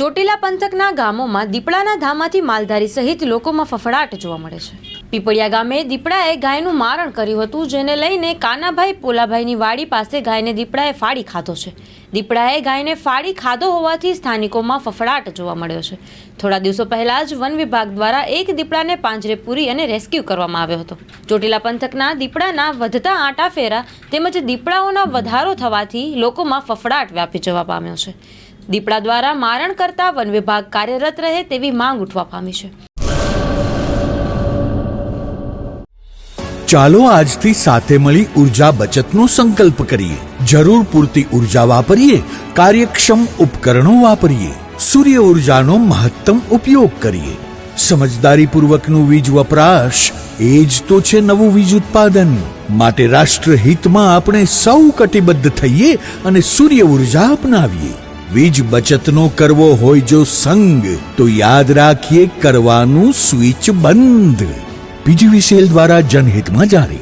ચોટીલા પંથકના ગામોમાં દીપડાના ધામમાંથી માલધારી સહિત લોકોમાં ફફડાટ જોવા મળે છે. પીપળિયા ગામે દીપડાએ ગાયનું મારણ કર્યું હતું, જેને લઈને કાનાભાઈ પોલાભાઈની વાડી પાસે ગાયને દીપડાએ ફાડી ખાધો છે. દીપડાએ ગાયને ફાડી ખાધો હોવાથી સ્થાનિકોમાં ફફડાટ જોવા મળ્યો છે. થોડા દિવસો પહેલા જ વન વિભાગ દ્વારા એક દીપડાને પાંજરે પૂરી અને રેસ્ક્યુ કરવામાં આવ્યો હતો. ચોટીલા પંથકના દીપડાના વધતા આંટા ફેરા તેમજ દીપડાઓના વધારો થવાથી લોકોમાં ફફડાટ વ્યાપી જવા પામ્યો છે. દીપડા દ્વારા મારણ કરતા વન વિભાગ કાર્યરત રહે તેવી માંગ ઉઠવા પામી છે. ચાલો આજથી સાથે મળી ઊર્જા બચતનો સંકલ્પ કરીએ. જરૂર પૂરતી ઊર્જા વાપરીએ, કાર્યક્ષમ ઉપકરણો વાપરીએ, સૂર્ય ઉર્જાનો મહત્તમ ઉપયોગ કરીએ. સમજદારીપૂર્વકનું વીજ વપરાશ, એ જ તો છે નવું વીજ ઉત્પાદન. માટે રાષ્ટ્રહિતમાં આપણે સૌ કટિબદ્ધ થઈએ અને સૂર્ય ઊર્જા અપનાવીએ. વીજ બચતનો કરવો હોય જો સંગ, તો યાદ રાખીએ કરવાનું સ્વિચ બંધ. પીજીવીસીએલ દ્વારા જનહિતમાં જારી.